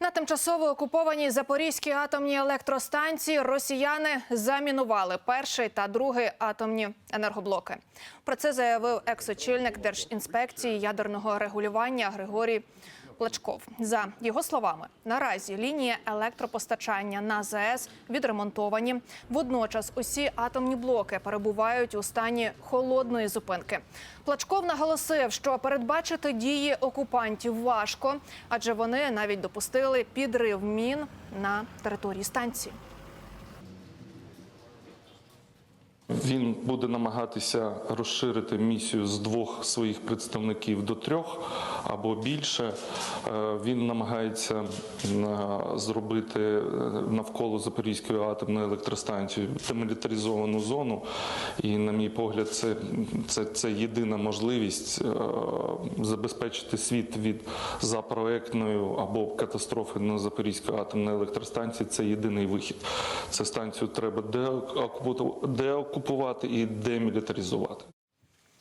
На тимчасово окупованій Запорізькій атомній електростанції росіяни замінували перший та другий атомні енергоблоки. Про це заявив екс-очільник Держінспекції ядерного регулювання Григорій Плачков. За його словами, наразі лінії електропостачання на ЗАЕС відремонтовані. Водночас усі атомні блоки перебувають у стані холодної зупинки. Плачков наголосив, що передбачити дії окупантів важко, адже вони навіть допустили підрив мін на території станції. Він буде намагатися розширити місію з двох своїх представників до трьох або більше. Е, Він намагається е, зробити е, навколо Запорізької атомної електростанції демілітаризовану зону. І, на мій погляд, це, це, це єдина можливість забезпечити світ від запроектної або катастрофи на Запорізькій атомній електростанції. Це єдиний вихід. Це станцію треба деокупувати і демілітаризувати.